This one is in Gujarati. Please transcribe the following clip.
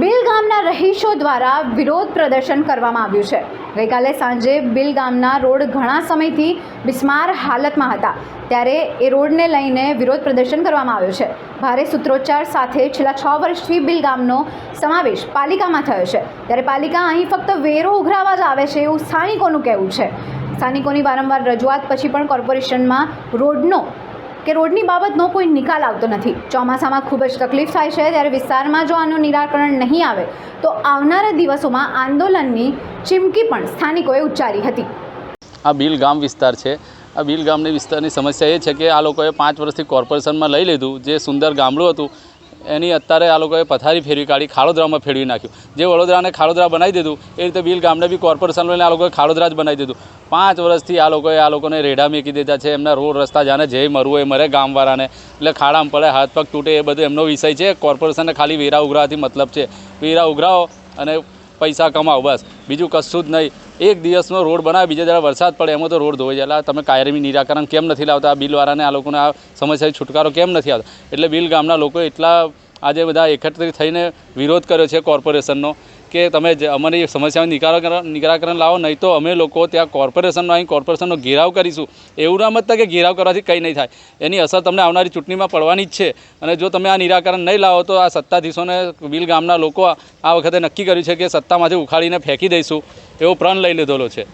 બિલ ગામના રહીશો દ્વારા વિરોધ પ્રદર્શન કરવામાં આવ્યું છે. ગઈકાલે સાંજે બિલ ગામના રોડ ઘણા સમયથી બિસ્માર હાલતમાં હતા. ત્યારે એ રોડને લઈને વિરોધ પ્રદર્શન કરવામાં આવ્યું છે. ભારે સૂત્રોચ્ચાર સાથે છેલ્લા છ વર્ષથી બિલ ગામનો સમાવેશ પાલિકામાં થયો છે. ત્યારે પાલિકા અહીં ફક્ત વેરો ઉઘરાવા જ આવે છે એવું સ્થાનિકોનું કહેવું છે. સ્થાનિકોની વારંવાર રજૂઆત પછી પણ કોર્પોરેશનમાં રોડનો કે રોડની બાબતનો કોઈ નિકાલ આવતો નથી. ચોમાસામાં ખૂબ જ તકલીફ થાય છે, ત્યારે વિસ્તારમાં જો આનું નિરાકરણ નહીં આવે, તો આવનારા દિવસોમાં આંદોલનની ચીમકી પણ સ્થાનિકોએ ઉચ્ચારી હતી. આ બિલ ગામ વિસ્તાર છે. આ બિલ ગામની વિસ્તારની સમસ્યા એ છે કે આ લોકોએ પાંચ વર્ષથી કોર્પોરેશનમાં લઈ લીધું. જે સુંદર ગામડું હતું એની અત્યારે આ લોકોએ પથારી ફેરવી કાઢી, ખાડોદરામાં ફેરવી નાખ્યું. જે વડોદરાને ખાડોદરા બનાવી દીધું, એ રીતે બિલ ગામને બી કોર્પોરેશન લઈને આ લોકોએ ખાડોદરા જ બનાવી દીધું. પાંચ વર્ષથી આ લોકોએ, આ લોકોને રેડા મેકી દીધા છે, એમના રોડ રસ્તા જાણે જે મરવું એ મરે ગામવાળાને. એટલે ખાડામાં પડે, હાથ પગ તૂટે એ બધું એમનો વિષય છે. કોર્પોરેશનને ખાલી વેરા ઉઘરાવાથી મતલબ છે. વેરા ઉઘરાવો અને પૈસા કમાઓ બસ. બીજું કશું જ નહીં. એક દિવસનો રોડ બનાવે, બીજા જરા વરસાદ પડે, એમાં તો રોડ ધોઈ જાય. તમે કાયમી નિરાકરણ કેમ નથી લાવતા? આ બિલવાળાને આ લોકોને આ સમસ્યાથી છુટકારો કેમ નથી આવતો? એટલે બિલ ગામના લોકો એટલા આજે બધા એકત્રિત થઈને વિરોધ કર્યો છે કોર્પોરેશનનો. કે તમે અમારી સમસ્યાનું નિરાકરણ નિરાકરણ લાવો, નહીં તો અમે લોકો ત્યાં કોર્પોરેશનનો અહીં કોર્પોરેશનનો ઘેરાવ કરીશું. એવું ના મતતા કે ઘેરાવ કરવાથી કંઈ નહીં થાય. એની અસર તમને આવનારી ચૂંટણીમાં પડવાની જ છે. અને જો તમે આ નિરાકરણ નહીં લાવો, તો આ સત્તાધીશોને બિલ ગામના લોકો આ વખતે નક્કી કર્યું છે કે સત્તામાંથી ઉખાડીને ફેંકી દઈશું. એવો પ્રણ લઈ લીધેલો છે.